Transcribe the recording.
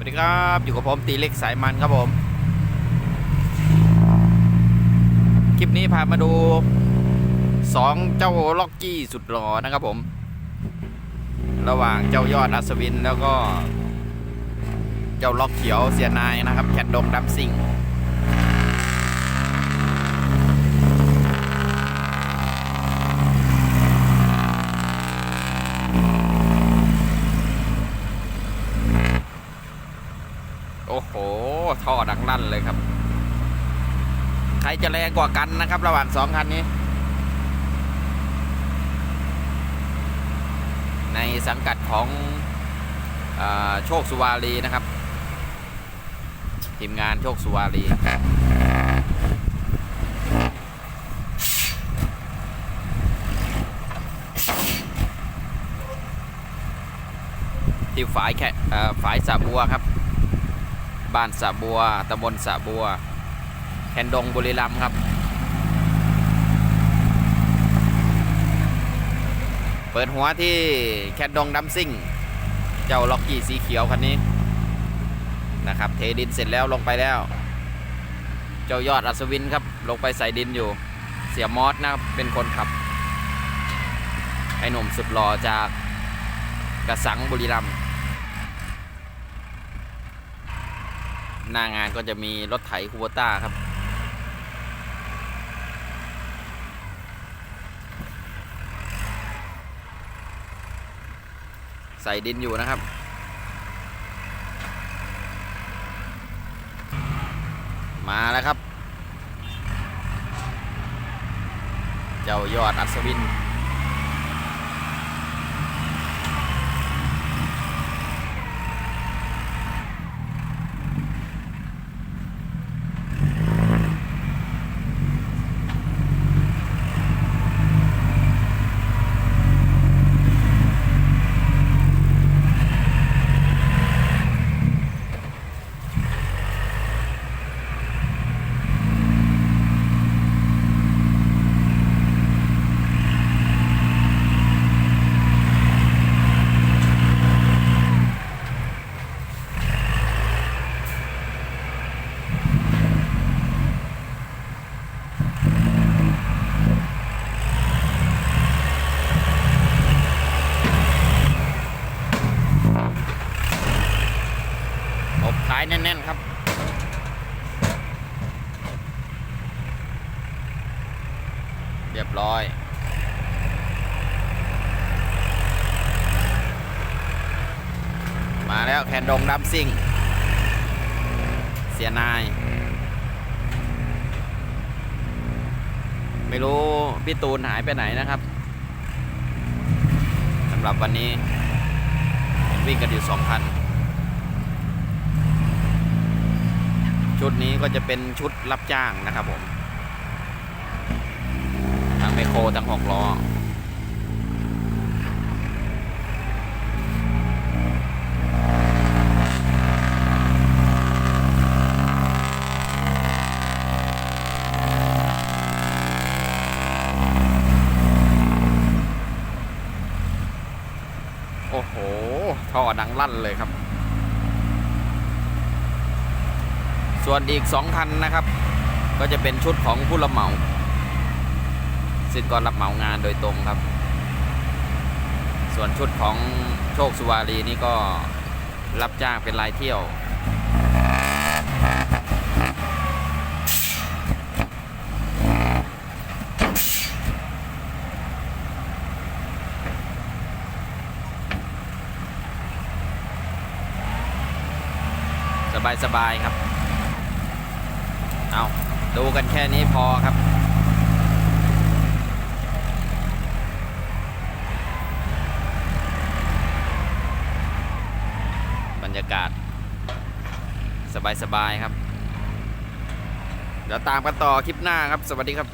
วัสดีครับ อยู่กับผมตีเล็กสายมันครับผม คลิปนี้พามาดูสองเจ้าล็อกกี้สุดหล่อนะครับผม ระหว่างเจ้ายอดอัศวินแล้วก็ เจ้าล็อกเขียวเสียนายนะครับ แคดดงดัมซิง อ้โห ท่อดังลั่นเลยครับ ใครจะแรงกว่ากันนะครับ ระหว่างสองคันนี้ ในสังกัดของอโชคสุวารีนะครับ ทีมงานโชคสุวารีที่ฝายแค่เอ่อฝายสาบัวครับ บ้านสะบัวตำบลสะบัวแคนดงบุรีรัมย์ครับ เปิดหัวที่แคนดงดัมซิ่ง เจ้าล็อกกี้สีเขียวคันนี้นะครับ เทดินเสร็จแล้วลงไปแล้ว เจ้ายอดอัศวินครับ ลงไปใส่ดินอยู่ เสียมอสนะครับ เป็นคนขับ ไอหนุ่มสุดหล่อจากกระสังบุรีรัมย์ หน้างานก็จะมีรถไถคูโบต้าครับ ใส่ดินอยู่นะครับมาแล้วครับ เจ้ายอดอัศวิน ท้ายแน่น ๆ ครับ เรียบร้อยมาแล้วแคนดงดัมซิ่ง เสียนาย ไม่รู้ พี่ตูนหายไปไหนนะครับสำหรับวันนี้ วิ่งกันอยู่สองพัน ชุดนี้ก็จะเป็นชุดรับจ้างนะครับผม ทั้งไมโครทั้งหกล้อโอ้โหท่อดังลั่นเลยครับ ส่วนอีก 2 คันนะครับ ก็จะเป็นชุดของผู้รับเหมาซึ่งก็รับเหมางานโดยตรงครับ ส่วนชุดของโชคสุวารีนี่ก็รับจ้างเป็นรายเที่ยวสบายๆครับ เอาดูกันแค่นี้พอครับ บรรยากาศ สบาย ๆ ครับ เดี๋ยวตามกันต่อคลิปหน้าครับ สวัสดีครับ